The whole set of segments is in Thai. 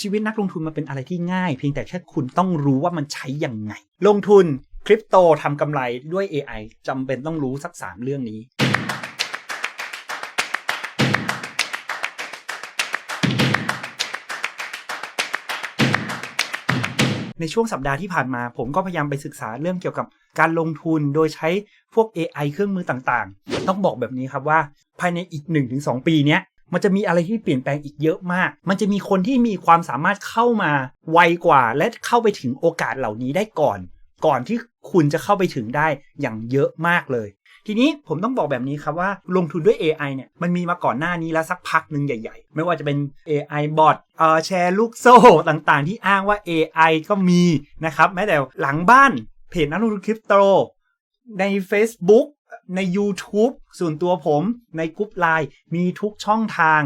ชีวิตนักลงทุนมันเป็นอะไรที่ง่าย เพียงแต่แค่คุณต้องรู้ว่ามันใช้ยังไง ลงทุนคริปโตทำกำไรด้วย AI จำเป็นต้องรู้สัก 3 เรื่องนี้ ในช่วงสัปดาห์ที่ผ่านมา ผมก็พยายามไปศึกษาเรื่องเกี่ยวกับการลงทุนโดยใช้พวก AI เครื่องมือต่างๆ ต้องบอกแบบนี้ครับว่า ภายในอีก 1-2 ปีเนี้ย มันจะมีอะไรที่เปลี่ยนแปลงอีกเยอะมาก มันจะมีคนที่มีความสามารถเข้ามาไวกว่า และเข้าไปถึงโอกาสเหล่านี้ได้ก่อน ก่อนที่คุณจะเข้าไปถึงได้อย่างเยอะมากเลย ทีนี้ผมต้องบอกแบบนี้ครับว่าลงทุนด้วย AI เนี่ยมันมีมาก่อนหน้านี้แล้วสักพักหนึ่งใหญ่ ๆ ไม่ว่าจะเป็น AI bot เอ่อแชร์ลูกโซ่ต่างๆ ที่อ้างว่า AI ก็มีนะครับแม้แต่หลังบ้านเพจนักลงทุนคริปโตใน Facebook ใน YouTube ส่วนตัวผมในกลุ่มไลน์มีทุกช่องทาง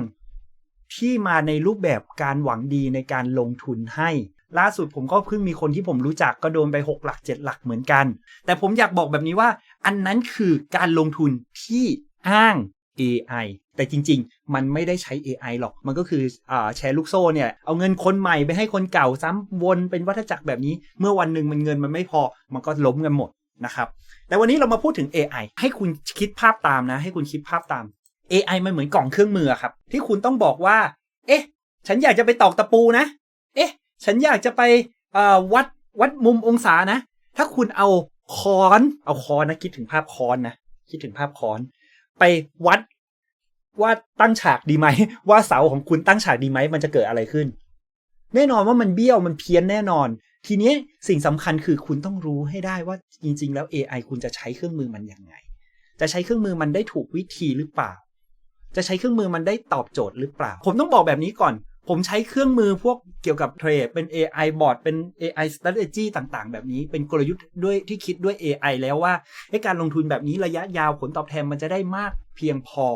ที่มาในรูปแบบการหวังดีในการลงทุนให้ ล่าสุดผมก็เพิ่งมีคนที่ผมรู้จักก็โดนไป 6 หลัก 7 หลักเหมือนกัน แต่ผมอยากบอกแบบนี้ว่า อันนั้นคือการลงทุนที่อ้าง AI แต่จริง ๆ มันไม่ได้ใช้ AI หรอก มันก็คืออแชร์ลูกโซ่เนี่ย เอาเงินคนใหม่ไปให้คนเก่าซ้ำวนเป็นวัฏจักรแบบนี้ เมื่อวันหนึ่งมันเงินมันไม่พอ มันก็ล้มกันหมดนะครับ แต่วันนี้เรามาพูดถึง AI ให้คุณคิดภาพตามนะ ให้คุณคิดภาพตาม AI มันเหมือนกล่องเครื่องมือครับ ที่คุณต้องบอกว่า เอ๊ะ ฉันอยากจะไปตอกตะปูนะ เอ๊ะ ฉันอยากจะไปวัดวัดมุมองศานะ ถ้าคุณเอาค้อน เอาค้อนนะคิดถึงภาพค้อนนะ คิดถึงภาพค้อน ไปวัดว่าตั้งฉากดีไหม ว่าเสาของคุณตั้งฉากดีไหม มันจะเกิดอะไรขึ้น แน่นอนว่ามันเบี้ยวมันเพี้ยนแน่นอน ทีนี้สิ่งสำคัญคือคุณต้องรู้ให้ได้ว่าจริง ๆ แล้ว AI คุณจะใช้เครื่องมือมันยังไง จะใช้เครื่องมือมันได้ถูกวิธีหรือเปล่า จะใช้เครื่องมือมันได้ตอบโจทย์หรือเปล่า ผมต้องบอกแบบนี้ก่อน ผมใช้เครื่องมือพวกเกี่ยวกับเทรดเป็น AI bot เป็น AI strategy ต่างๆ แบบนี้ เป็นกลยุทธ์ด้วยที่คิดด้วย AI แล้วว่าการลงทุนแบบนี้ระยะยาวผลตอบแทนมันจะได้มากเพียงพอ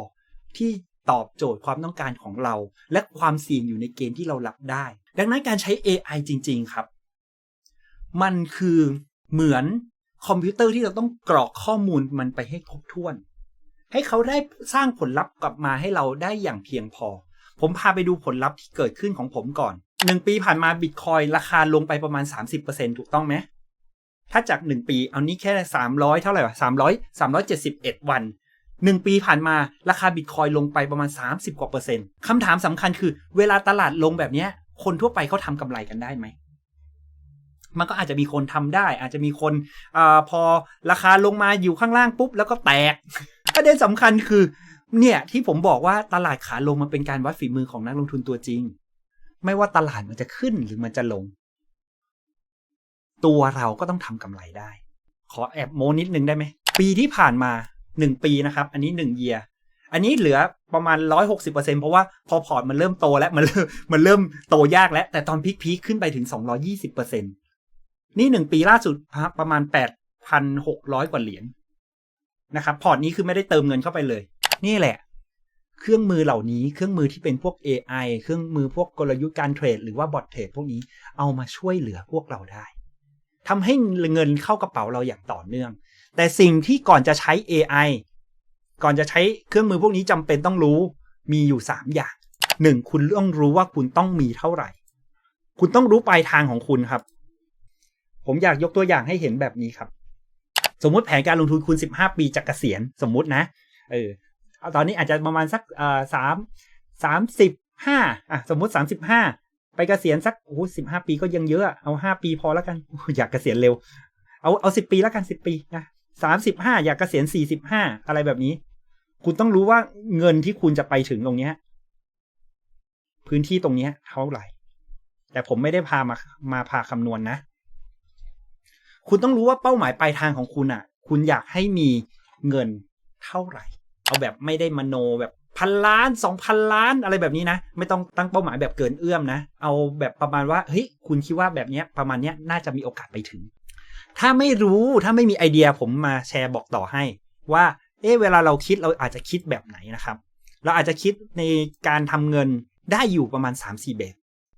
ที่ตอบโจทย์ความต้องการของเรา และความเสี่ยงอยู่ในเกณฑ์ที่เรารับได้ ดังนั้นการใช้ AI จริง ๆ ครับ มันคือเหมือนคอมพิวเตอร์ที่เราต้องกรอกข้อมูลมันไปให้ครบถ้วน ให้เขาได้สร้างผลลัพธ์กลับมาให้เราได้อย่างเพียงพอ ผมพาไปดูผลลัพธ์ที่เกิดขึ้นของผมก่อนหนึ่งปีผ่านมาบิตคอยราคาลงไปประมาณ 30%ถูกต้องไหมถ้าจากหนึ่งปีเอานี้แค่สามร้อยเท่าไหร่วะสามร้อยสามร้อยเจ็ดสิบเอ็ดวันหนึ่งปีผ่านมาราคาบิตคอยลงไปประมาณ 30 กว่าเปอร์เซ็นต์คำถามสำคัญคือ เวลาตลาดลงแบบเนี้ยคนทั่วไปเขาทำกำไรกันได้ไหม มันก็อาจจะมีคนทำได้ อาจจะมีคนอพอราคาลงมาอยู่ข้างล่างปุ๊บ แล้วก็แตกประเด็นสำคัญคือ เนี่ยที่ผมบอกว่าตลาดขาลงมันเป็นการวัดฝีมือของนักลงทุนตัวจริง ไม่ว่าตลาดมันจะขึ้นหรือมันจะลง ตัวเราก็ต้องทำกำไรได้ ขอแอบโมนิดนึงได้ไหม ปีที่ผ่านมาหนึ่งปีนะครับ อันนี้หนึ่งเยียอันนี้เหลือประมาณร้อย160%เปอร์เซ็นเพราะว่าพอพอร์ตมันเริ่มโตแล้วมันเริ่มมันเริ่มโตยากแล้ว แต่ตอนพีคพีคขึ้นไปถึงสองรอยี่สิบเปอร์เซ็นต์ นี่หนึ่งปีล่าสุดประมาณแปดพันหกร้อยกว่าเหรียญนะครับ พอร์ตนี้คือไม่ได้เติมเงินเข้าไปเลย นี่แหละ เครื่องมือเหล่านี้เครื่องมือที่เป็นพวก AI เครื่องมือพวกกลยุทธ์การเทรดหรือว่าบอทเทรดพวกนี้เอามาช่วยเหลือพวกเราได้ทำให้เงินเข้ากระเป๋าเราอย่างต่อเนื่อง แต่สิ่งที่ก่อนจะใช้ AI ก่อนจะใช้เครื่องมือพวกนี้จำเป็นต้องรู้มีอยู่สามอย่างหนึ่งคุณต้องรู้ว่าคุณต้องมีเท่าไหร่ คุณต้องรู้ปลายทางของคุณครับ ผมอยากยกตัวอย่างให้เห็นแบบนี้ครับ สมมุติแผนการลงทุนคุณสิบห้าปีจะกเกษียณสมมุตินะเออตอนนี้อาจจะประมาณสักเอ่อสามสามสิบห้าอะสมมุติสามสิบห้าไปเกษียณสักโอ้สิบห้าปีก็ยังเยอะเอาห้าปีพอแล้วกัน อยากเกษียณเร็ว เอาเอาสิบปีแล้วกันสิบปีนะสามสิบห้าอยากเกษียณสี่สิบห้าอะไรแบบนี้ คุณต้องรู้ว่าเงินที่คุณจะไปถึงตรงเนี้ย พื้นที่ตรงเนี้ยเท่าไหร่ แต่ผมไม่ได้พามามาพาคำนวณนนะ คุณต้องรู้ว่าเป้าหมายปลายทางของคุณอะ คุณอยากให้มีเงินเท่าไหร่ เอาแบบไม่ได้มโนแบบพันล้านสองพันล้านอะไรแบบนี้นะ ไม่ต้องตั้งเป้าหมายแบบเกินเอื้อมนะ เอาแบบประมาณว่าเฮ้ยคุณคิดว่าแบบเนี้ยประมาณเนี้ยน่าจะมีโอกาสไปถึง ถ้าไม่รู้ถ้าไม่มีไอเดียผมมาแชร์บอกต่อให้ ว่าเอ๊ะเวลาเราคิดเราอาจจะคิดแบบไหนนะครับ เราอาจจะคิดในการทำเงินได้อยู่ประมาณ3 4แบบ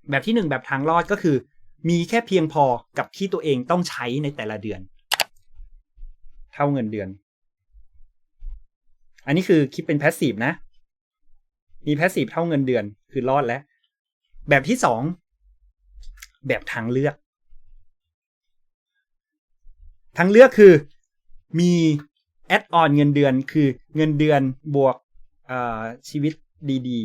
แบบที่ 1 แบบทางรอดก็คือ มีแค่เพียงพอกับที่ตัวเองต้องใช้ในแต่ละเดือน เท่าเงินเดือน อันนี้คือคิดเป็นแพสซีฟนะ มีแพสซีฟเท่าเงินเดือนคือรอดแล้ว แบบที่สอง แบบทางเลือก ทางเลือกคือมีแอดออนเงินเดือนคือเงินเดือนบวกชีวิตดี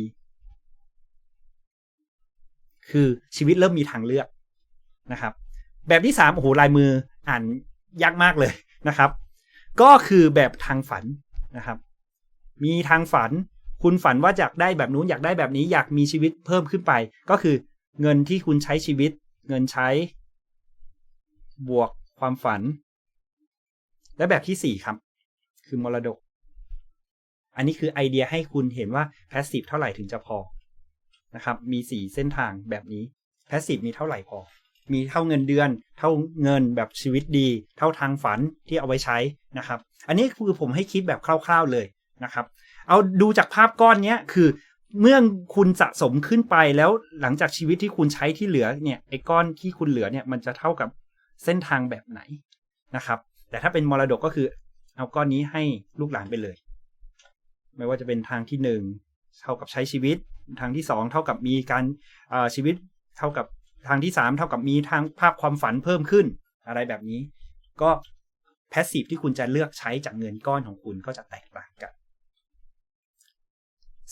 ๆ คือชีวิตเริ่มมีทางเลือก นะครับ แบบที่สามโอ้โหลายมืออ่านยากมากเลยนะครับ ก็คือแบบทางฝันนะครับ มีทางฝัน คุณฝันว่าอยากได้แบบนู้นอยากได้แบบนี้อยากมีชีวิตเพิ่มขึ้นไป ก็คือเงินที่คุณใช้ชีวิต เงินใช้ บวกความฝัน และแบบที่สี่ครับ คือมรดก อันนี้คือไอเดียให้คุณเห็นว่าแพสซีฟเท่าไหร่ถึงจะพอนะครับ มีสี่เส้นทางแบบนี้แพสซีฟมีเท่าไหร่พอ มีเท่าเงินเดือน เท่าเงินแบบชีวิตดี เท่าทางฝันที่เอาไว้ใช้นะครับ อันนี้คือผมให้คิดแบบคร่าว ๆเลยนะครับ เอาดูจากภาพก้อนเนี้ยคือเมื่อคุณสะสมขึ้นไปแล้วหลังจากชีวิตที่คุณใช้ที่เหลือเนี่ยไอ้ก้อนที่คุณเหลือเนี่ยมันจะเท่ากับเส้นทางแบบไหนนะครับ แต่ถ้าเป็นมรดกก็คือ เอาก้อนนี้ให้ลูกหลานไปเลย ไม่ว่าจะเป็นทางที่หนึ่งเท่ากับใช้ชีวิต ทางที่สองเท่ากับมีการชีวิตเท่ากับ ทางที่สามเท่ากับมีทางภาพความฝันเพิ่มขึ้น อะไรแบบนี้ ก็แพสซีฟที่คุณจะเลือกใช้จากเงินก้อนของคุณก็จะแตกต่างกัน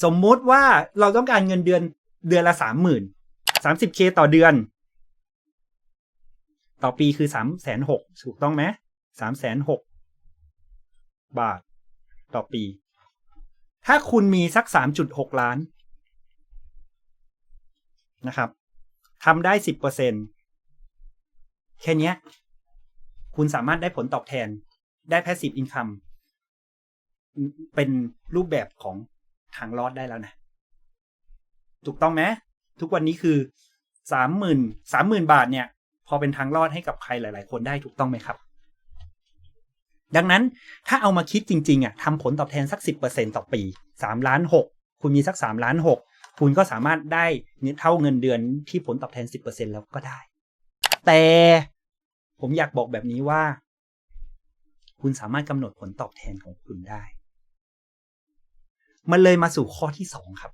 สมมุติว่าเราต้องการเงินเดือนเดือนละสามหมื่นสามสิบเคต่อเดือน ต่อปีคือสามแสนหกถูกต้องไหมสามแสนหกบาท ต่อปี ถ้าคุณมีสักสามจุดหกล้านนะครับ ทำได้สิบเปอร์เซ็นแค่นี้คุณสามารถได้ผลตอบแทนได้ passive income เป็นรูปแบบของทางรอดได้แล้วนะ ถูกต้องไหมทุกวันนี้คือสามหมื่นสามหมื่นบาทเนี่ย พอเป็นทางรอดให้กับใครหลาย ๆ คนได้ถูกต้องไหมครับ ดังนั้นถ้าเอามาคิดจริง ๆอะทำผลตอบแทนสักสิบเปอร์เซ็นต่อปีสามล้านหกคุณมีสักสามล้านหก คุณก็สามารถได้เท่าเงินเดือนที่ผลตอบแทนสิบเปอร์เซ็นแล้วก็ได้ แต่ผมอยากบอกแบบนี้ว่า คุณสามารถกำหนดผลตอบแทนของคุณได้ มันเลยมาสู่ข้อที่สองครับ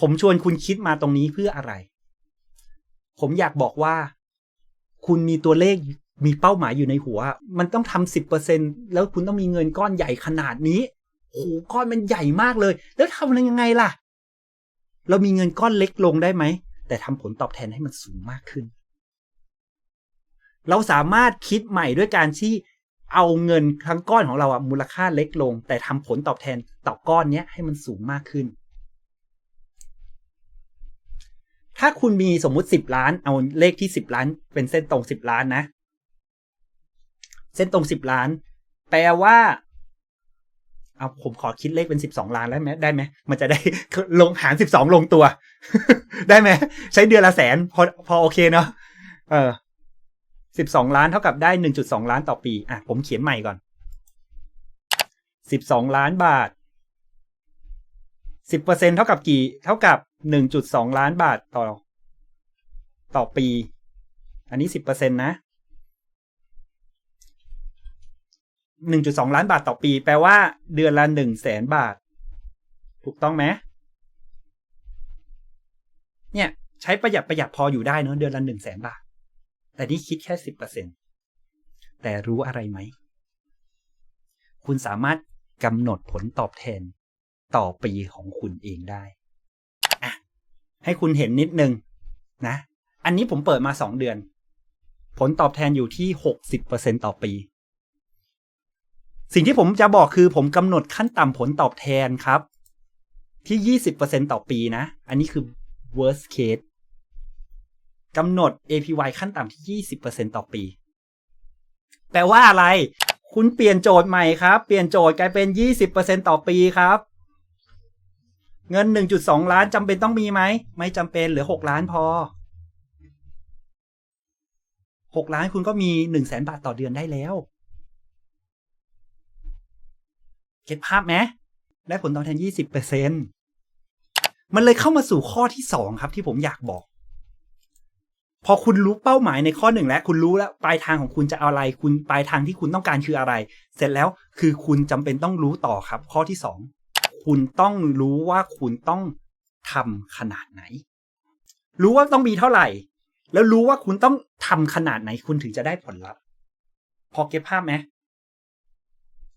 ผมชวนคุณคิดมาตรงนี้เพื่ออะไร ผมอยากบอกว่า คุณมีตัวเลขมีเป้าหมายอยู่ในหัว มันต้องทำสิบเปอร์เซ็นแล้วคุณต้องมีเงินก้อนใหญ่ขนาดนี้ โอ้ก้อนมันใหญ่มากเลย แล้วทำยังไงล่ะ เรามีเงินก้อนเล็กลงได้ไหม แต่ทำผลตอบแทนให้มันสูงมากขึ้น เราสามารถคิดใหม่ด้วยการที่เอาเงินทั้งก้อนของเราอะมูลค่าเล็กลง แต่ทำผลตอบแทนต่อก้อนเนี้ยให้มันสูงมากขึ้น ถ้าคุณมีสมมุติสิบล้าน เอาเลขที่สิบล้าน เป็นเส้นตรงสิบล้านนะ เส้นตรงสิบล้าน แปลว่า เอาผมขอคิดเลขเป็นสิบสองล้านได้ไหมได้ไหมมันจะได้ลงหารสิบสองลงตัว ได้ไหมใช้เดือนละแสนพอพอโอเคเนาะเออสิบสองล้านเท่ากับได้หนึ่งจุดสองล้านต่อปี อะ ผมเขียนใหม่ก่อนสิบสองล้านบาทสิบเปอร์เซ็นเท่ากับกี่ เท่ากับหนึ่งจุดสองล้านบาทต่อ ต่อปี อันนี้สิบเปอร์เซ็นตนะ หนึ่งจุดสองล้านบาทต่อปี แปลว่าเดือนละหนึ่งแสนบาท ถูกต้องไหมเนี่ยใช้ประหยัดประหยัดพออยู่ได้เนอะเดือนละหนึ่งแสนบาท แต่นี่คิดแค่สิบเปอร์เซ็นแต่รู้อะไรไหม คุณสามารถกำหนดผลตอบแทนต่อปีของคุณเองได้อะให้คุณเห็นนิดนึงนะ อันนี้ผมเปิดมาสองเดือน ผลตอบแทนอยู่ที่หกสิบเปอร์เซ็นต่อปี สิ่งที่ผมจะบอกคือผมกำหนดขั้นต่ำผลตอบแทนครับ ที่ยี่สิบเปอร์เซ็นต่อปีนะ อันนี้คือ worst case กำหนด APY ขั้นต่ำที่ยี่สิบเปอร์เซ็นต่อปี แปลว่าอะไร คุณเปลี่ยนโจทย์ใหม่ครับ เปลี่ยนโจทย์กลายเป็นยี่สิบเปอร์เซ็นต่อปีครับ เงินหนึ่งจุดสองล้านจำเป็นต้องมีไหม ไม่จำเป็นเหลือหกล้านพอหกล้านคุณก็มีหนึ่งแสนบาทต่อเดือนได้แล้ว เก็ตภาพไหมได้ผลตอบแทนยี่สิบเปอร์เซ็นมันเลยเข้ามาสู่ข้อที่สองครับที่ผมอยากบอก พอคุณรู้เป้าหมายในข้อหนึ่งแล้ว คุณรู้แล้วปลายทางของคุณจะเอาอะไร คุณปลายทางที่คุณต้องการคืออะไร เสร็จแล้วคือคุณจำเป็นต้องรู้ต่อครับ ข้อที่สองคุณต้องรู้ว่าคุณต้องทำขนาดไหน รู้ว่าต้องมีเท่าไหร่ แล้วรู้ว่าคุณต้องทำขนาดไหนคุณถึงจะได้ผลลัพธ์ พอเก็บภาพไหม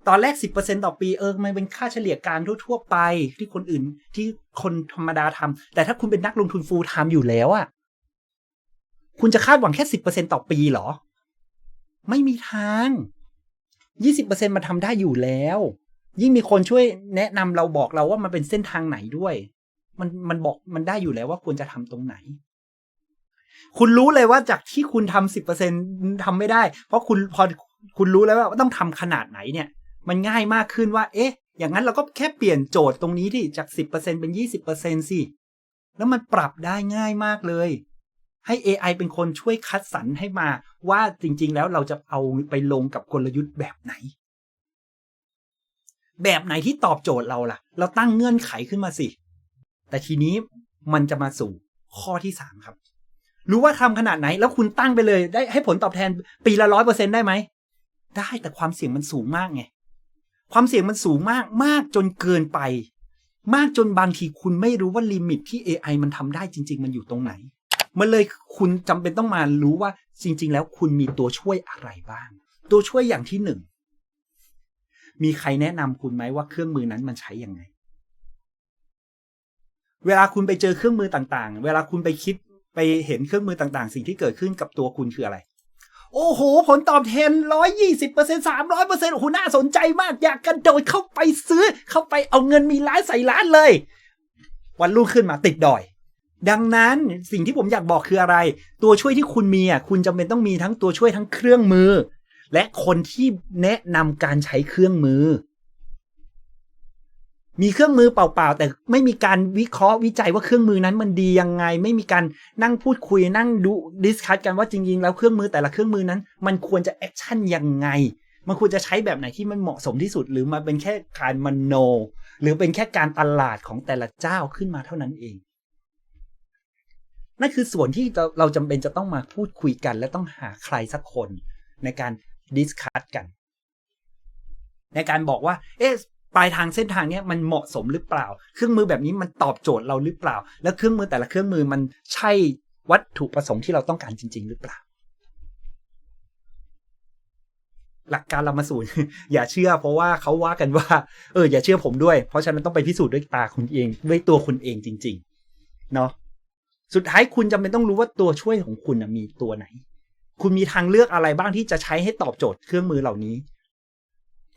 ตอนแรกสิบเปอร์เซ็นต่อปีเออมันเป็นค่าเฉลี่ยการทั่วๆไปที่คนอื่นที่คนธรรมดาทำแต่ถ้าคุณเป็นนักลงทุนฟูลไทม์อยู่แล้วอะคุณจะคาดหวังแค่สิบเปอร์เซ็นต่อปีเหรอ ไม่มีทางยี่สิบเปอร์เซ็นมาทำได้อยู่แล้ว ยิ่งมีคนช่วยแนะนำเราบอกเราว่ามันเป็นเส้นทางไหนด้วย มันมันบอกมันได้อยู่แล้วว่าควรจะทำตรงไหนคุณรู้เลยว่าจากที่คุณทำสิบเปอร์เซ็นทำไม่ได้ เพราะคุณพอคุณรู้แล้วว่าต้องทำขนาดไหนเนี่ย มันง่ายมากขึ้นว่า เอ๊ะ อย่างนั้นเราก็แค่เปลี่ยนโจทย์ตรงนี้ที่จากสิบเปอร์เซ็นเป็นยี่สิบเปอร์เซ็นสิแล้วมันปรับได้ง่ายมากเลย ให้ AI เป็นคนช่วยคัดสรรให้มาว่าจริง ๆ แล้วเราจะเอาไปลงกับกลยุทธ์แบบไหน แบบไหนที่ตอบโจทย์เราล่ะ เราตั้งเงื่อนไขขึ้นมาสิ แต่ทีนี้มันจะมาสู่ข้อที่สามครับ รู้ว่าทำขนาดไหนแล้วคุณตั้งไปเลย ได้ให้ผลตอบแทนปีละร้อยเปอร์เซ็นได้ไหม ได้แต่ความเสี่ยงมันสูงมากไง ความเสี่ยงมันสูงมากมากจนเกินไป มากจนบางทีคุณไม่รู้ว่าลิมิตที่ AI มันทำได้จริง ๆ มันอยู่ตรงไหน มันเลยคุณจำเป็นต้องมารู้ว่าจริง ๆ แล้วคุณมีตัวช่วยอะไรบ้าง ตัวช่วยอย่างที่หนึ่งมีใครแนะนำคุณไหมว่าเครื่องมือนั้นมันใช้ยังไง เวลาคุณไปเจอเครื่องมือต่างๆ เวลาคุณไปคิดไปเห็นเครื่องมือต่างๆ สิ่งที่เกิดขึ้นกับตัวคุณคืออะไร โอ้โห ผลตอบแทนร้อยยี่สิบเปอร์เซ็นสามร้อยเปอร์เซ็นต์โอ้โหน่าสนใจมาก อยากกระโดดเข้าไปซื้อ เข้าไปเอาเงินมีล้านใส่ล้านเลย วันรุ่งขึ้นมาติดดอย ดังนั้นสิ่งที่ผมอยากบอกคืออะไร ตัวช่วยที่คุณมีอะคุณจำเป็นต้องมีทั้งตัวช่วยทั้งเครื่องมือ และคนที่แนะนำการใช้เครื่องมือ มีเครื่องมือเปล่าๆ แต่ไม่มีการวิเคราะห์วิจัยว่าเครื่องมือนั้นมันดียังไง ไม่มีการนั่งพูดคุยนั่งดูดิสคัตกันว่าจริงๆ แล้วเครื่องมือแต่ละเครื่องมือนั้น มันควรจะแอคชั่นยังไง มันควรจะใช้แบบไหนที่มันเหมาะสมที่สุด หรือมันเป็นแค่การมโน หรือเป็นแค่การตลาดของแต่ละเจ้าขึ้นมาเท่านั้นเอง นั่นคือส่วนที่เราจำเป็นจะต้องมาพูดคุยกัน และต้องหาใครสักคนในการดิสคัตกันในการบอกว่า เอ๊ะ ปลายทางเส้นทางนี้มันเหมาะสมหรือเปล่า เครื่องมือแบบนี้มันตอบโจทย์เราหรือเปล่า แล้วเครื่องมือแต่ละเครื่องมือมันใช่วัตถุประสงค์ที่เราต้องการจริง ๆ หรือเปล่า หลักการเรามาสู่อย่าเชื่อเพราะว่าเขาว่ากันว่า เออ อย่าเชื่อผมด้วย เพราะฉะนั้นต้องไปพิสูจน์ด้วยตาคุณเองด้วยตัวคุณเองจริง ๆ เนาะสุดท้ายคุณจำเป็นต้องรู้ว่าตัวช่วยของคุณมีตัวไหน คุณมีทางเลือกอะไรบ้างที่จะใช้ให้ตอบโจทย์เครื่องมือเหล่านี้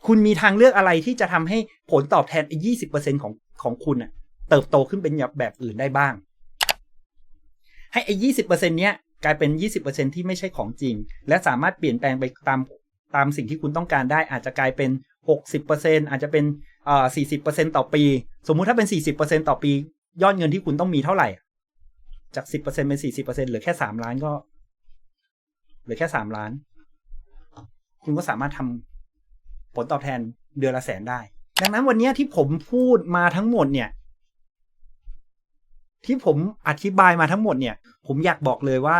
คุณมีทางเลือกอะไรที่จะทำให้ผลตอบแทนไอ้ยี่สิบเปอร์เซ็นของของคุณอะเติบโตขึ้นเป็นแบบอื่นได้บ้าง ให้ไอ้ยี่สิบเปอร์เซ็นเนี้ยกลายเป็นยี่สิบเปอร์เซ็นที่ไม่ใช่ของจริง และสามารถเปลี่ยนแปลงไปตามตามสิ่งที่คุณต้องการได้ อาจจะกลายเป็นหกสิบเปอร์เซ็นอาจจะเป็นอ่าสี่สิบเปอร์เซ็นต่อปี สมมุติถ้าเป็นสี่สิบเปอร์เซ็นต่อปี ยอดเงินที่คุณต้องมีเท่าไหร่ จากสิบเปอร์เซ็นเป็นสี่สิบเปอร์เซ็นเหลือแค่สามล้านก็เหลือแค่สามล้าน คุณก็สามารถทำ ผลตอบแทนเดือนละแสนได้ ดังนั้นวันนี้ที่ผมพูดมาทั้งหมดเนี่ย ที่ผมอธิบายมาทั้งหมดเนี่ย ผมอยากบอกเลยว่า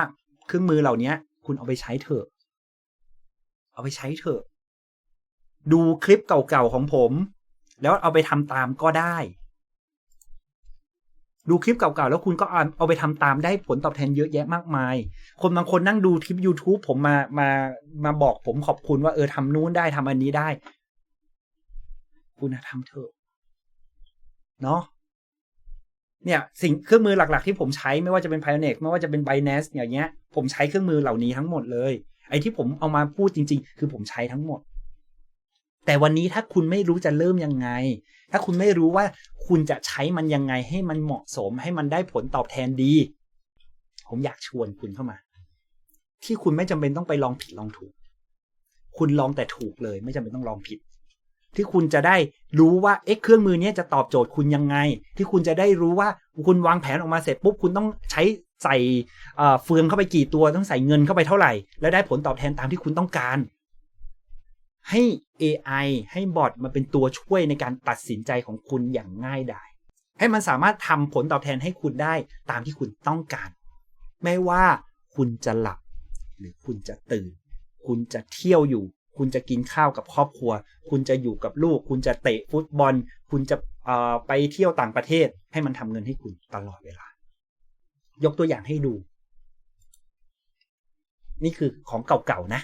เครื่องมือเหล่านี้คุณเอาไปใช้เถอะ เอาไปใช้เถอะ ดูคลิปเก่าๆของผม แล้วเอาไปทำตามก็ได้ ดูคลิปเก่าๆ แล้วคุณก็เอาไปทำตามได้ผลตอบแทนเยอะแยะมากมาย คนบางคนนั่งดูคลิป YouTube ผมมามามาบอกผมขอบคุณว่าเออทำนู้นได้ทำอันนี้ได้ คุณทำเถอะเนาะเนี่ยสิ่งเครื่องมือหลักๆ ที่ผมใช้ไม่ว่าจะเป็น Pioneer ไม่ว่าจะเป็น Binance อย่างเงี้ย ผมใช้เครื่องมือเหล่านี้ทั้งหมดเลย ไอ้ที่ผมเอามาพูดจริง ๆ คือผมใช้ทั้งหมด แต่วันนี้ถ้าคุณไม่รู้จะเริ่มยังไง ถ้าคุณไม่รู้ว่าคุณจะใช้มันยังไงให้มันเหมาะสม ให้มันได้ผลตอบแทนดี ผมอยากชวนคุณเข้ามา ที่คุณไม่จำเป็นต้องไปลองผิดลองถูก คุณลองแต่ถูกเลย ไม่จำเป็นต้องลองผิด ที่คุณจะได้รู้ว่าเอ๊ะเครื่องมือนี้จะตอบโจทย์คุณยังไง ที่คุณจะได้รู้ว่าคุณวางแผนออกมาเสร็จปุ๊บคุณต้องใช้ใส่เฟืองเข้าไปกี่ตัวต้องใส่เงินเข้าไปเท่าไหร่ แล้วได้ผลตอบแทนตามที่คุณต้องการ ให้ AI ให้บอทมาเป็นตัวช่วยในการตัดสินใจของคุณอย่างง่ายดายให้มันสามารถทำผลตอบแทนให้คุณได้ตามที่คุณต้องการ ไม่ว่าคุณจะหลับ หรือคุณจะตื่น คุณจะเที่ยวอยู่ คุณจะกินข้าวกับครอบครัว คุณจะอยู่กับลูก คุณจะเตะฟุตบอล คุณจะไปเที่ยวต่างประเทศ ให้มันทำเงินให้คุณตลอดเวลา ยกตัวอย่างให้ดู นี่คือของเก่าๆนะ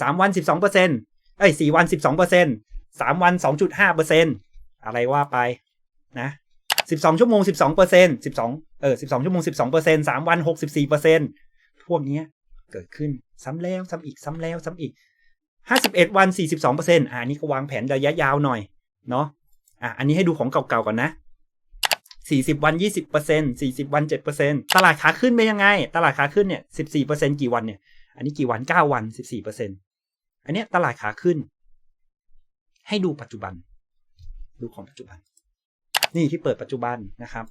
สามวันสิบสองเปอร์เซ็นต เอ้ยสี่วันสิบสองเปอร์เซ็นสามวันสองจุดห้าเปอร์เซ็นอะไรว่าไปนะสิบสองชั่วโมงสิบสองเปอร์เซ็นสิบสองเออสิบสองชั่วโมงสิบสองเปอร์เซ็นสามวันหกสิบสี่เปอร์เซ็นพวกเนี้ยเกิดขึ้นซ้ำแล้วซ้ำอีกซ้ำแล้วซ้ำอีกห้าสิบเอ็ดวันสี่สิบสองเปอร์เซ็นอ่านี่ก็วางแผนระยะยาวหน่อยเนาะอะอันนี้ให้ดูของเก่าๆก่อนนะสี่สิบวันยี่สิบเปอร์เซ็นสี่สิบวันเจ็ดเปอร์เซ็นตลาดขาขึ้นเป็นยังไง ตลาดขาขึ้นเนี่ยสิบสี่เปอร์เซ็นกี่วันเนี่ย อันนี้กี่วันเก้าวันสิบสี่เปอร์เซ็น อันนี้ตลาดขาขึ้น ให้ดูปัจจุบัน ดูของปัจจุบัน นี่ที่เปิดปัจจุบันนะครับ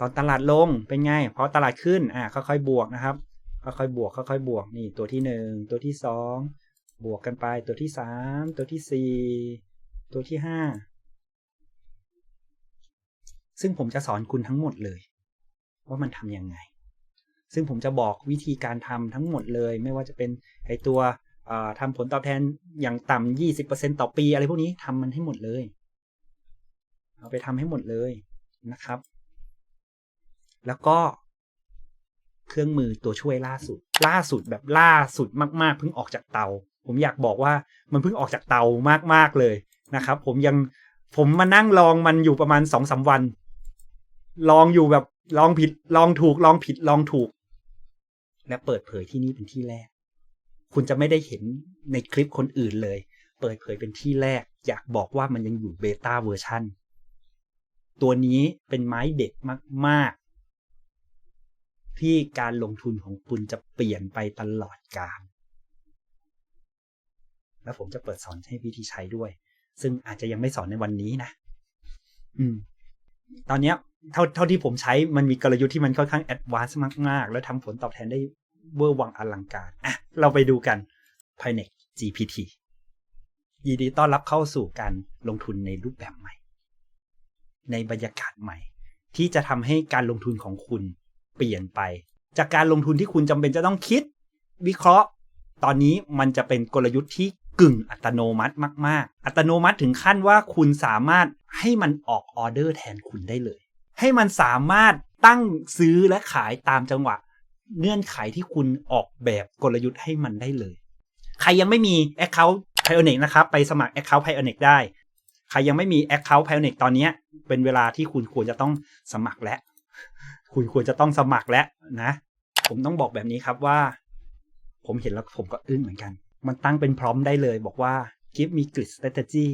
ตอนตลาดลงเป็นไงพอตลาดขึ้นอ่าค่อยๆบวกนะครับ ค่อยๆบวกค่อยๆบวกนี่ตัวที่หนึ่งตัวที่สองบวกกันไปตัวที่สามตัวที่สี่ตัวที่ห้าซึ่งผมจะสอนคุณทั้งหมดเลย ว่ามันทำยังไง ซึ่งผมจะบอกวิธีการทำทั้งหมดเลย ไม่ว่าจะเป็นไอตัว ทำผลตอบแทนอย่างต่ำยี่สิบเปอร์เซ็นต่อปี อะไรพวกนี้ทำมันให้หมดเลย เอาไปทำให้หมดเลยนะครับ แล้วก็เครื่องมือตัวช่วยล่าสุด ล่าสุดแบบล่าสุดมาก ๆ เพิ่งออกจากเตา ผมอยากบอกว่ามันเพิ่งออกจากเตามาก ๆ เลยนะครับ ผมยังผมมานั่งลองมันอยู่ประมาณสองสาวัน ลองอยู่แบบลองผิด ลองถูก ลองผิดลองถูก และเปิดเผยที่นี่เป็นที่แรก คุณจะไม่ได้เห็นในคลิปคนอื่นเลย เปิดเผยเป็นที่แรก อยากบอกว่ามันยังอยู่เบต้าเวอร์ชันตัวนี้เป็นไม้เด็ดมากๆ ที่การลงทุนของคุณจะเปลี่ยนไปตลอดกาลแล้วผมจะเปิดสอนให้วิธีใช้ด้วย ซึ่งอาจจะยังไม่สอนในวันนี้นะ อืม ตอนนี้เท่าเท่าที่ผมใช้มันมีกลยุทธ์ที่มันค่อนข้างแอดวานซ์มาก ๆ แล้วทำผลตอบแทนได้ เวอร์วังอลังการอะเราไปดูกัน p y n e x GPT ยินดีต้อนรับเข้าสู่การลงทุนในรูปแบบใหม่ ในบรรยากาศใหม่ ที่จะทำให้การลงทุนของคุณเปลี่ยนไป จากการลงทุนที่คุณจำเป็นจะต้องคิด วิเคราะห์ ตอนนี้มันจะเป็นกลยุทธ์ที่กึ่งอัตโนมัติมาก ๆ อัตโนมัติถึงขั้นว่าคุณสามารถให้มันออกออเดอร์แทนคุณได้เลย ให้มันสามารถตั้งซื้อและขายตามจังหวะ เงื่อนไขที่คุณออกแบบกลยุทธ์ให้มันได้เลย ใครยังไม่มี Account Pioneer นะครับ ไปสมัคร Account Pioneer ได้ ใครยังไม่มี Account Pioneer ตอนนี้เป็นเวลาที่คุณควรจะต้องสมัครแล้ว คุณควรจะต้องสมัครแล้วนะ ผมต้องบอกแบบนี้ครับว่า ผมเห็นแล้วผมก็อึ้งเหมือนกัน มันตั้งเป็นพร้อมได้เลย บอกว่า give me grid strategy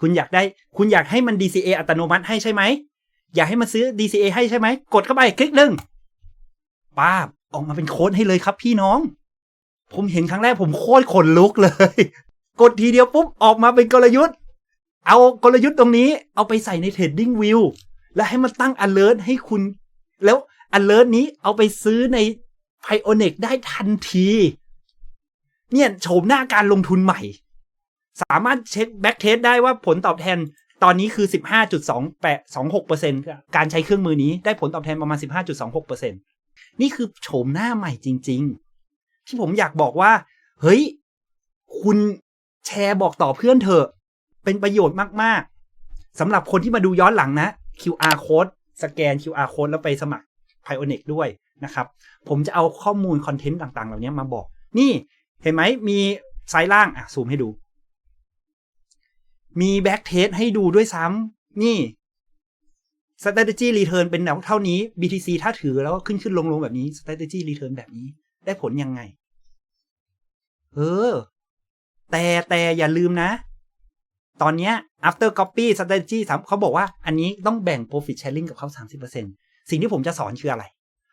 คุณอยากได้ คุณอยากให้มัน DCA อัตโนมัติให้ใช่ไหม อยากให้มันซื้อ DCA ให้ใช่ไหม กดเข้าไปคลิกหนึ่งป้าบ ออกมาเป็นโค้ดให้เลยครับพี่น้อง ผมเห็นครั้งแรกผมโคตรขนลุกเลย กดทีเดียวปุ๊บออกมาเป็นกลยุทธ์ เอากลยุทธ์ตรงนี้ เอาไปใส่ใน Trading View และให้มันตั้ง alert ให้คุณ แล้ว alert นี้เอาไปซื้อใน Pionex ได้ทันที เนี่ยโฉมหน้าการลงทุนใหม่ สามารถเช็คแบ็กเทสได้ว่าผลตอบแทนตอนนี้คือ 15.2826%การใช้เครื่องมือนี้ได้ผลตอบแทนประมาณ 15.26% นี่คือโฉมหน้าใหม่จริง ๆ ที่ผมอยากบอกว่า เฮ้ย คุณแชร์บอกต่อเพื่อนเถอะ เป็นประโยชน์มากๆสำหรับคนที่มาดูย้อนหลังนะ QR code สแกน QR code แล้วไปสมัคร Pionex ด้วยนะครับ ผมจะเอาข้อมูลคอนเทนต์ต่าง ๆ เหล่านี้มาบอก นี่เห็นไหมมีซ้ายล่างอะซูมให้ดู มีแบ็กเทสให้ดูด้วยซ้ำนี่ strategy return เป็นแบบเท่านี้ BTC ถ้าถือแล้วก็ขึ้นขึ้นลงลงแบบนี้ strategy return แบบนี้ ได้ผลยังไง เออ แต่แต่อย่าลืมนะ ตอนนี้ after copy strategy เขาบอกว่าอันนี้ต้องแบ่ง profit sharing กับเขา 30%สิ่งที่ผมจะสอนคืออะไร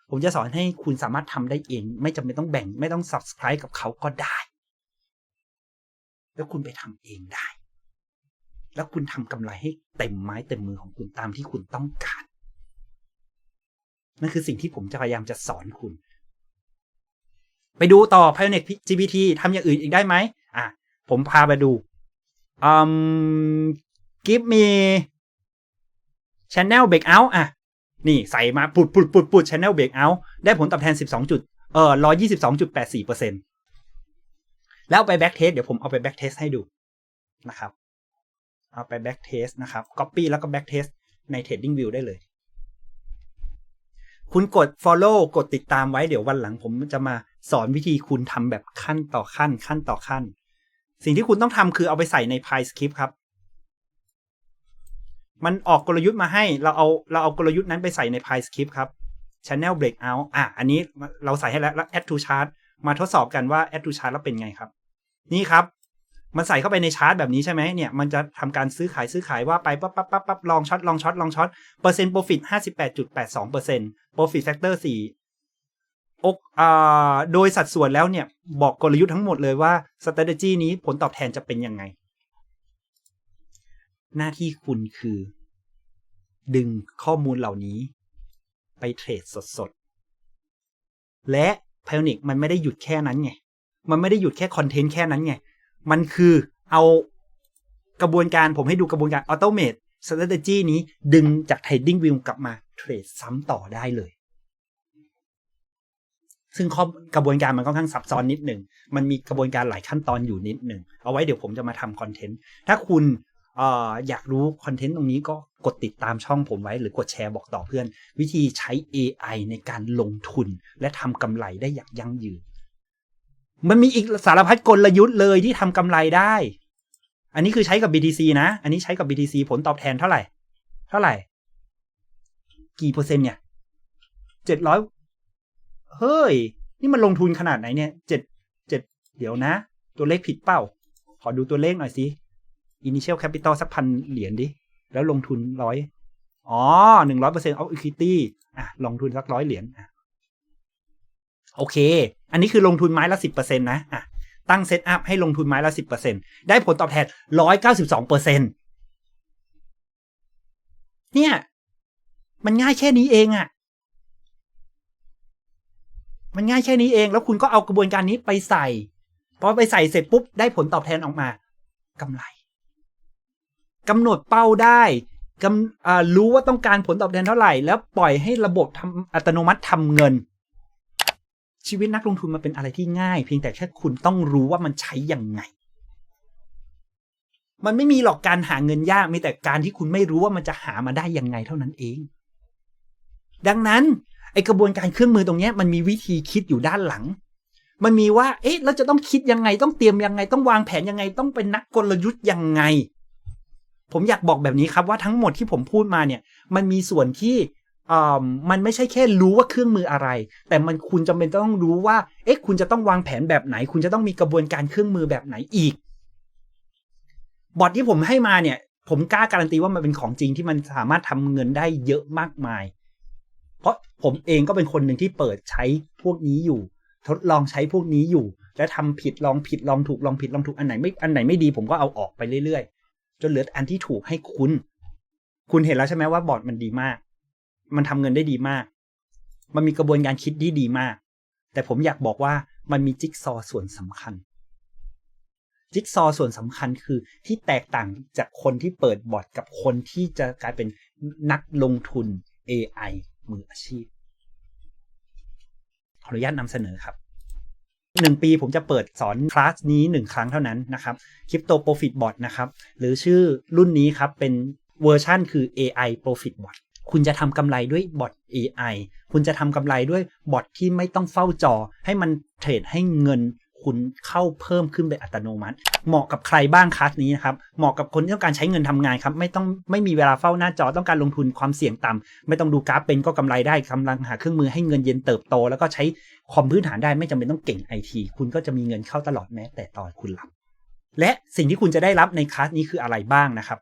ผมจะสอนให้คุณสามารถทำได้เอง ไม่จำเป็นต้องแบ่ง ไม่ต้อง subscribe กับเขาก็ได้ แล้วคุณไปทำเองได้ แล้วคุณทำกำไรให้เต็มไม้เต็มมือของคุณตามที่คุณต้องการนั่นคือสิ่งที่ผมจะพยายามจะสอนคุณ ไปดูต่อ Pioneer GPT ทำอย่างอื่นอีกได้ไหมอะ ผมพาไปดูอืม give me channel breakout อะ นี่ใส่มาปุดปุดปุดปุด channel breakout ได้ผลตอบแทน 12 จุด เออ122.84เปอร์เซ็นแล้วไป back test เดี๋ยวผมเอาไป back test ให้ดูนะครับ เอาไป back test นะครับ copy แล้วก็ back test ใน trading view ได้เลย คุณกด follow กดติดตามไว้เดี๋ยววันหลังผมจะมาสอนวิธีคุณทำแบบขั้นต่อขั้น ขั้นต่อขั้น สิ่งที่คุณต้องทำคือเอาไปใส่ใน p y Script ครับ มันออกกลยุทธ์มาให้เราเอาเราเอากลยุทธ์นั้นไปใส่ใน p y Script ครับ Channel Breakout อะอันนี้เราใส่ให้แล้วแล้ว Add to Chart มาทดสอบกันว่า Add to Chart แล้วเป็นไงครับ นี่ครับ มันใส่เข้าไปในชาร์ตแบบนี้ใช่ไหมเนี่ยมันจะทำการซื้อขายซื้อขายว่าไปปั๊บปั๊บปั๊บปั๊บลองช็อตลองช็อตลองช็อตเปอร์เซ็นต์โปรฟิตห้าสิบแปดจุดแปดสองเปอร์เซ็นต์โปรฟิตแฟกเตอร์สี่อกอ่าโดยสัดส่วนแล้วเนี่ยบอกกลยุทธ์ทั้งหมดเลยว่า strategy นี้ผลตอบแทนจะเป็นยังไง หน้าที่คุณคือ ดึงข้อมูลเหล่านี้ ไปเทรดสดๆ และ p i o n i c มันไม่ได้หยุดแค่นั้นไง มันไม่ได้หยุดแค่คอนเทนต์แค่นั้นไง มันคือเอากระบวนการผมให้ดูกระบวนการ Automate Strategy นี้ดึงจาก Trading View กลับมาเทรดซ้ำต่อได้เลย ซึ่งกระบวนการมันค่อนข้างซับซ้อนนิดหนึ่ง มันมีกระบวนการหลายขั้นตอนอยู่นิดหนึ่ง เอาไว้เดี๋ยวผมจะมาทำคอนเทนต์ ถ้าคุณออยากรู้คอนเทนต์ตรงนี้ก็กดติดตามช่องผมไว้ หรือกดแชร์บอกต่อเพื่อน วิธีใช้ AI ในการลงทุนและทำกำไรได้อย่างยั่งยืน มันมีอีกสารพัดกลยุทธ์เลยที่ทำกำไรได้ อันนี้คือใช้กับ BTC นะ อันนี้ใช้กับ BTC ผลตอบแทนเท่าไหร่ เท่าไหร่ กี่เปอร์เซ็นต์เนี่ย เจ็ดร้อย เฮ้ย นี่มันลงทุนขนาดไหนเนี่ยเจ็ดเจ็ด เดี๋ยวนะ ตัวเลขผิดเป้า ขอดูตัวเลขหน่อยสิ initial capital สักพันเหรียญดิ แล้วลงทุนร้อย อ๋อหนึ่งร้อยเปอร์เซ็นต์ of equity อะ ลงทุนสักร้อยเหรียญ อะ โอเค อันนี้คือลงทุนไม้ละสิบเปอร์เซ็นต์นะอะตั้งเซตอัพให้ลงทุนไม้ละสิบเปอร์เซ็นต์ได้ผลตอบแทนร้อยเก้าสิบสองเปอร์เซ็นต์เนี่ย มันง่ายแค่นี้เองอะ่ะ มันง่ายแค่นี้เอง แล้วคุณก็เอากระบวนการนี้ไปใส่ พอไปใส่เสร็จปุ๊บ ได้ผลตอบแทนออกมากำไรกำหนดเป้าได้กำรู้ว่าต้องการผลตอบแทนเท่าไหร่ แล้วปล่อยให้ระบบทำอัตโนมัติทำเงิน ชีวิตนักลงทุนมันเป็นอะไรที่ง่าย เพียงแต่แค่คุณต้องรู้ว่ามันใช้ยังไง มันไม่มีหรอกการหาเงินยากมีแต่การที่คุณไม่รู้ว่ามันจะหามาได้ยังไงเท่านั้นเอง ดังนั้นไอกระบวนการเครื่องมือตรงนี้มันมีวิธีคิดอยู่ด้านหลัง มันมีว่า เอ๊ะเราจะต้องคิดยังไง ต้องเตรียมยังไง ต้องวางแผนยังไง ต้องเป็นนักกลยุทธ์ยังไง ผมอยากบอกแบบนี้ครับว่าทั้งหมดที่ผมพูดมาเนี่ย มันมีส่วนที่ มันไม่ใช่แค่รู้ว่าเครื่องมืออะไร แต่มันคุณจำเป็นต้องรู้ว่า เอ๊ะ คุณจะต้องวางแผนแบบไหน คุณจะต้องมีกระบวนการเครื่องมือแบบไหนอีก บอทที่ผมให้มาเนี่ย ผมกล้าการันตีว่ามันเป็นของจริงที่มันสามารถทำเงินได้เยอะมากมาย เพราะผมเองก็เป็นคนหนึ่งที่เปิดใช้พวกนี้อยู่ ทดลองใช้พวกนี้อยู่ แล้วทำผิดลองผิดลองถูกลองผิดลองถูกอันไหนไม่อันไหนไม่ดี ผมก็เอาออกไปเรื่อยๆ จนเหลืออันที่ถูกให้คุณ คุณเห็นแล้วใช่ไหมว่าบอทมันดีมาก มันทำเงินได้ดีมาก มันมีกระบวนการคิดที่ดีมาก แต่ผมอยากบอกว่ามันมีจิ๊กซอส่วนสำคัญ จิ๊กซอส่วนสำคัญคือที่แตกต่างจากคนที่เปิดบอร์ดกับคนที่จะกลายเป็นนักลงทุน AI มืออาชีพ ขออนุญาตนำเสนอครับหนึ่งปีผมจะเปิดสอนคลาสนี้หนึ่งครั้งเท่านั้นนะครับ Crypto Profit Bot นะครับ หรือชื่อรุ่นนี้ครับเป็นเวอร์ชั่นคือ AI Profit Bot คุณจะทำกำไรด้วยบอท AI คุณจะทำกำไรด้วยบอทที่ไม่ต้องเฝ้าจอ ให้มันเทรดให้เงินคุณเข้าเพิ่มขึ้นเป็นอัตโนมัติ เหมาะกับใครบ้างคัสนี้นะครับ เหมาะกับคนที่ต้องการใช้เงินทำงานครับ ไม่ต้องไม่มีเวลาเฝ้าหน้าจอต้องการลงทุนความเสี่ยงต่ำไม่ต้องดูกราฟเป็นก็กำไรได้กำลังหาเครื่องมือให้เงินเย็นเติบโต แล้วก็ใช้คอมพื้นฐานได้ไม่จำเป็นต้องเก่งไอทีคุณก็จะมีเงินเข้าตลอดแม้แต่ตอนคุณหลับ และสิ่งที่คุณจะได้รับในคลาสนี้คืออะไรบ้างนะครับ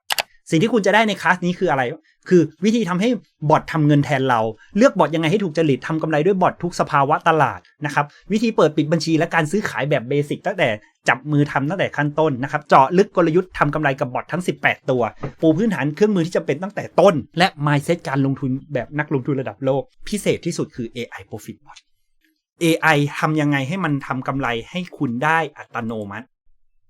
สิ่งที่คุณจะได้ในคลาสนี้คืออะไร คือวิธีทำให้บอททำเงินแทนเรา เลือกบอทยังไงให้ถูกจริตทำกำไรด้วยบอททุกสภาวะตลาดนะครับ วิธีเปิดปิดบัญชีและการซื้อขายแบบเบสิกตั้งแต่จับมือทำตั้งแต่ขั้นต้นนะครับ เจาะลึกกลยุทธ์ทำกำไรกับบอททั้ง 18 ตัว ปูพื้นฐานเครื่องมือที่จะเป็นตั้งแต่ต้น และ mindset การลงทุนแบบนักลงทุนระดับโลก พิเศษที่สุดคือ AI Profit Bot AI ทำยังไงให้มันทำกำไรให้คุณได้อัตโนมัติ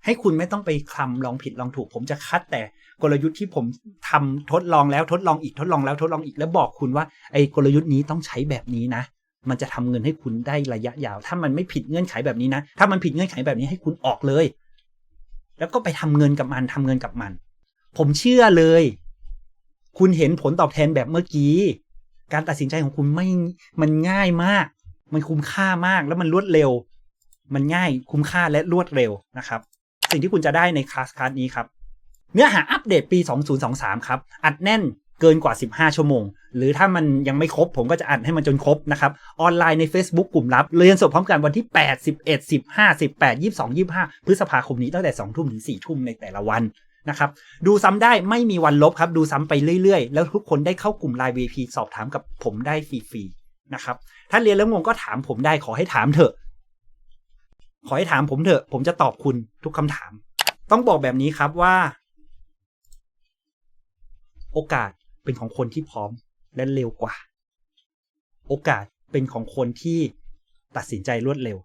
ให้คุณไม่ต้องไปคลำลองผิดลองถูก ผมจะคัดแต่ กลยุทธ์ที่ผมทำทดลองแล้วทดลองอีกทดลองแล้วทดลองอีกแล้วบอกคุณว่าไอ้กลยุทธ์นี้ต้องใช้แบบนี้นะ มันจะทำเงินให้คุณได้ระยะยาว ถ้ามันไม่ผิดเงื่อนไขแบบนี้นะ ถ้ามันผิดเงื่อนไขแบบนี้ให้คุณออกเลย แล้วก็ไปทำเงินกับมันทำเงินกับมัน ผมเชื่อเลย คุณเห็นผลตอบแทนแบบเมื่อกี้ การตัดสินใจของคุณไม่มันง่ายมาก มันคุ้มค่ามากแล้วมันรวดเร็ว มันง่ายคุ้มค่าและรวดเร็วนะครับ สิ่งที่คุณจะได้ในคลาสคลาสนี้ครับ เนื้อหาอัปเดตปี 2023 ครับ อัดแน่นเกินกว่า 15 ชั่วโมง หรือถ้ามันยังไม่ครบ ผมก็จะอัดให้มันจนครบนะครับ ออนไลน์ใน Facebook กลุ่มลับ เรียนสดพร้อมกันวันที่ 8 11 15 18 22 25 พฤษภาคมนี้ตั้งแต่ 2 ทุ่มถึง 4 ทุ่มในแต่ละวันนะครับดูซ้ำได้ไม่มีวันลบครับ ดูซ้ำไปเรื่อยๆ แล้วทุกคนได้เข้ากลุ่มไลน์ VIP สอบถามกับผมได้ฟรีๆนะครับถ้าเรียนแล้วงงก็ถามผมได้ขอให้ถามเถอะ ขอให้ถามผมเถอะ ผมจะตอบคุณทุกคำถาม ต้องบอกแบบนี้ครับว่า โอกาสเป็นของคนที่พร้อมและเร็วกว่า โอกาสเป็นของคนที่ตัดสินใจรวดเร็ว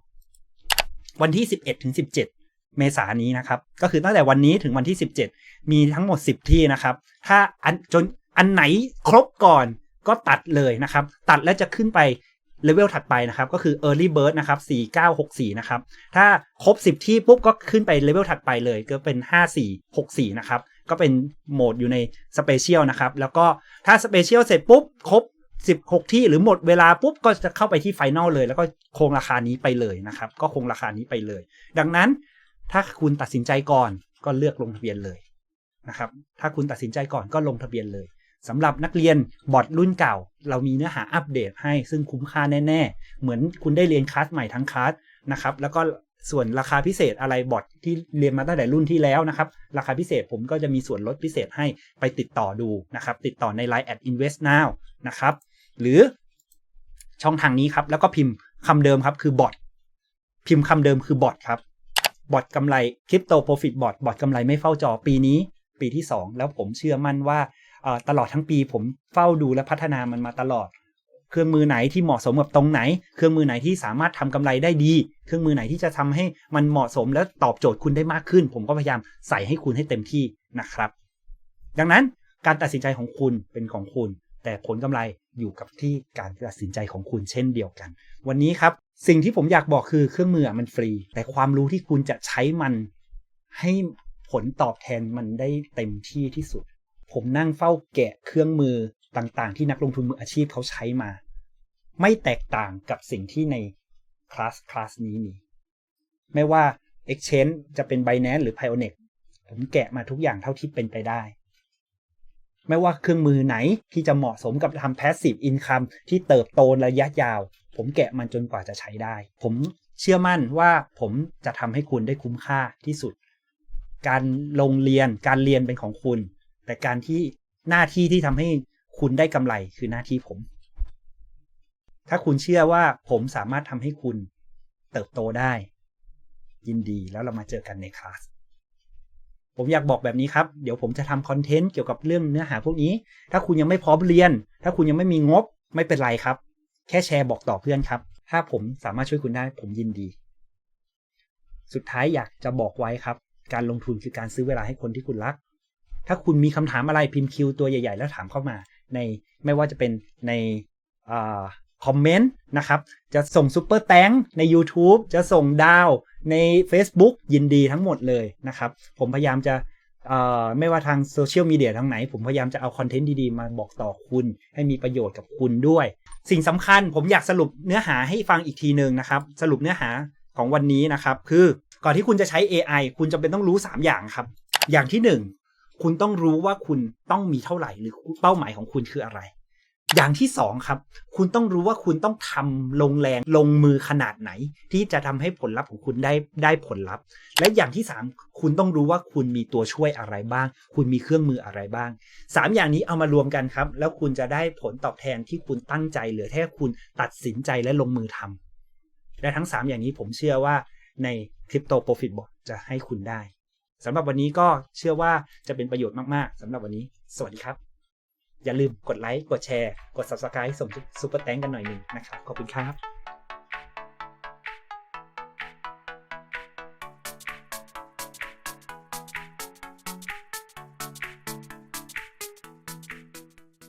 วันที่ 11ถึง17 เมษายนนี้นะครับ ก็คือตั้งแต่วันนี้ถึงวันที่ 17 มีทั้งหมด 10 ที่นะครับ ถ้าอันจนอันไหนครบก่อนก็ตัดเลยนะครับ ตัดแล้วจะขึ้นไปเลเวลถัดไปนะครับ ก็คือ Early Bird นะครับ 4964 นะครับ ถ้าครบ 10 ที่ปุ๊บก็ขึ้นไปเลเวลถัดไปเลย ก็เป็น 5464 นะครับ ก็เป็นโหมดอยู่ในสเปเชียลนะครับ แล้วก็ถ้าสเปเชียลเสร็จปุ๊บ ครบ 16 ที่หรือหมดเวลาปุ๊บ ก็จะเข้าไปที่ไฟนอลเลย แล้วก็คงราคานี้ไปเลยนะครับ ก็คงราคานี้ไปเลย ดังนั้นถ้าคุณตัดสินใจก่อนก็เลือกลงทะเบียนเลยนะครับ ถ้าคุณตัดสินใจก่อนก็ลงทะเบียนเลยสำหรับนักเรียนบอร์ดรุ่นเก่า เรามีเนื้อหาอัปเดตให้ซึ่งคุ้มค่าแน่ ๆ เหมือนคุณได้เรียนคลาสใหม่ทั้งคลาสนะครับ แล้วก็ ส่วนราคาพิเศษอะไรบอร์ดที่เรียนมาตั้งแต่รุ่นที่แล้วนะครับ ราคาพิเศษผมก็จะมีส่วนลดพิเศษให้ไปติดต่อดูนะครับ ติดต่อใน Line at invest now นะครับ หรือช่องทางนี้ครับ แล้วก็พิมพ์คำเดิมครับคือบอทพิมพ์คำเดิมคือบอทครับบอทกำไรคริปโตโปรฟิตบอทบอทกำไรไม่เฝ้าจอปีนี้ ปีที่ 2 แล้วผมเชื่อมั่นว่าตลอดทั้งปีผมเฝ้าดูและพัฒนามันมาตลอด เครื่องมือไหนที่เหมาะสมกับตรงไหน เครื่องมือไหนที่สามารถทำกำไรได้ดี เครื่องมือไหนที่จะทำให้มันเหมาะสมและตอบโจทย์คุณได้มากขึ้น ผมก็พยายามใส่ให้คุณให้เต็มที่นะครับ ดังนั้นการตัดสินใจของคุณเป็นของคุณ แต่ผลกำไรอยู่กับที่การตัดสินใจของคุณเช่นเดียวกัน วันนี้ครับสิ่งที่ผมอยากบอกคือเครื่องมือมันฟรี แต่ความรู้ที่คุณจะใช้มันให้ผลตอบแทนมันได้เต็มที่ที่สุด ผมนั่งเฝ้าแกะเครื่องมือต่างๆ ที่นักลงทุนมืออาชีพเขาใช้มา ไม่แตกต่างกับสิ่งที่ในคลาสคลาสนี้มี ไม่ว่า Exchange จะเป็น Binance หรือ Pionex ผมแกะมาทุกอย่างเท่าที่เป็นไปได้ ไม่ว่าเครื่องมือไหนที่จะเหมาะสมกับทำ Passive Income ที่เติบโตระยะยาว ผมแกะมันจนกว่าจะใช้ได้ ผมเชื่อมั่นว่าผมจะทำให้คุณได้คุ้มค่าที่สุด การลงเรียนการเรียนเป็นของคุณ แต่การที่หน้าที่ที่ทำให้คุณได้กำไรคือหน้าที่ผม ถ้าคุณเชื่อว่าผมสามารถทำให้คุณเติบโตได้ ยินดีแล้วเรามาเจอกันในคลาสผมอยากบอกแบบนี้ครับ เดี๋ยวผมจะทำคอนเทนต์เกี่ยวกับเรื่องเนื้อหาพวกนี้ ถ้าคุณยังไม่พร้อมเรียน ถ้าคุณยังไม่มีงบไม่เป็นไรครับ แค่แชร์บอกต่อเพื่อนครับ ถ้าผมสามารถช่วยคุณได้ผมยินดี สุดท้ายอยากจะบอกไว้ครับ การลงทุนคือการซื้อเวลาให้คนที่คุณรัก ถ้าคุณมีคำถามอะไรพิมพ์คิวตัวใหญ่ ๆ แล้วถามเข้ามา ในไม่ว่าจะเป็นใน คอมเมนต์นะครับ จะส่งซุปเปอร์แตงใน YouTube จะส่งดาวใน Facebook ยินดีทั้งหมดเลยนะครับ ผมพยายามจะไม่ว่าทางโซเชียลมีเดียทางไหน ผมพยายามจะเอาคอนเทนต์ดีๆ มาบอกต่อคุณ ให้มีประโยชน์กับคุณด้วย สิ่งสำคัญผมอยากสรุปเนื้อหาให้ฟังอีกทีหนึ่งนะครับ สรุปเนื้อหาของวันนี้นะครับ คือก่อนที่คุณจะใช้ AI คุณจำเป็นต้องรู้ 3 อย่างครับ อย่างที่ 1 คุณต้องรู้ว่าคุณต้องมีเท่าไหร่หรือเป้าหมายของคุณคืออะไร อย่างที่สองครับ คุณต้องรู้ว่าคุณต้องทำลงแรงลงมือขนาดไหน ที่จะทำให้ผลลัพธ์ของคุณได้ได้ผลลัพธ์ และอย่างที่สามคุณต้องรู้ว่าคุณมีตัวช่วยอะไรบ้าง คุณมีเครื่องมืออะไรบ้างสามอย่างนี้เอามารวมกันครับ แล้วคุณจะได้ผลตอบแทนที่คุณตั้งใจเหลือแค่คุณตัดสินใจและลงมือทำและทั้ง3อย่างนี้ผมเชื่อว่าในคริปโตโปรฟิตบอทจะให้คุณได้สำหรับวันนี้ก็เชื่อว่าจะเป็นประโยชน์มากๆสำหรับวันนี้ สวัสดีครับ อย่าลืมกดไลค์กดแชร์ กด subscribe ส่งซุปเปอร์แตงกันหน่อยหนึ่งนะครับ ขอบคุณครับ